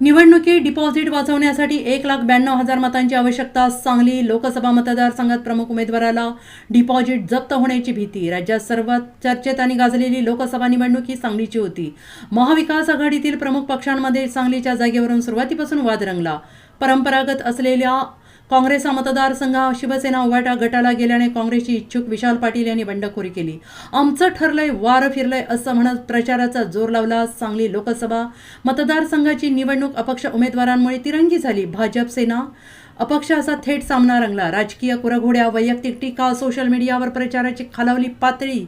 निवडणुकीत डिपॉझिट वाचवण्यासाठी एक लाख ब्याण्णव हजार मतांची आवश्यकता सांगली लोकसभा मतदारसंघात प्रमुख उमेदवाराला डिपॉझिट जप्त होण्याची भीती. राज्यात सर्वात चर्चेत आणि गाजलेली लोकसभा निवडणूक ही सांगलीची होती. महाविकास आघाडीतील प्रमुख पक्षांमध्ये सांगलीच्या जागेवरून सुरुवातीपासून वाद रंगला. परंपरागत असलेल्या काँग्रेस हा मतदारसंघ हा शिवसेना उभाटा गटाला गेल्याने काँग्रेसची इच्छुक विशाल पाटील यांनी बंडखोरी केली. आमचं ठरलंय वारं फिरलंय असं म्हणत प्रचाराचा जोर लावला सांगली लोकसभा. मतदारसंघाची निवडणूक अपक्ष उमेदवारांमुळे तिरंगी झाली. भाजप सेना अपक्ष असा थेट सामना रंगला. राजकीय कुरघोड्या वैयक्तिक टीका सोशल मीडियावर प्रचाराची खालावली पातळी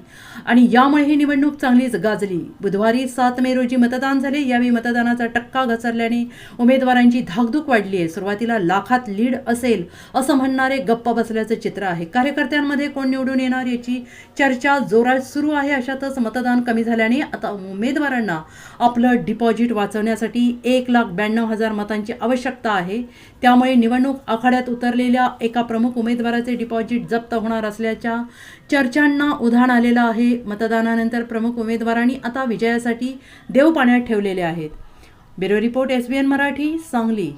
आणि यामुळे ही निवडणूक चांगलीच गाजली. बुधवारी सात मे रोजी मतदान झाले. यावेळी मतदानाचा टक्का घसरल्याने उमेदवारांची धाकधूक वाढली आहे. सुरुवातीला लाखात लीड असेल असं म्हणणारे गप्प बसल्याचं चित्र आहे. कार्यकर्त्यांमध्ये कोण निवडून येणार याची चर्चा जोरात सुरू आहे. अशातच मतदान कमी झाल्याने आता उमेदवारांना आपलं डिपॉझिट वाचवण्यासाठी एक लाख ब्याण्णव हजार मतांची आवश्यकता आहे. त्यामुळे निवडणूक आखाड्यात उतरलेल्या एका प्रमुख उमेदवाराचे डिपॉझिट जप्त होणार असल्याच्या चर्चांना उधाण आलेलं आहे. मतदानानंतर प्रमुख उमेदवारांनी आता विजयासाठी देव पाण्यात ठेवलेले आहेत. Bureau report S B N Marathi Sangli.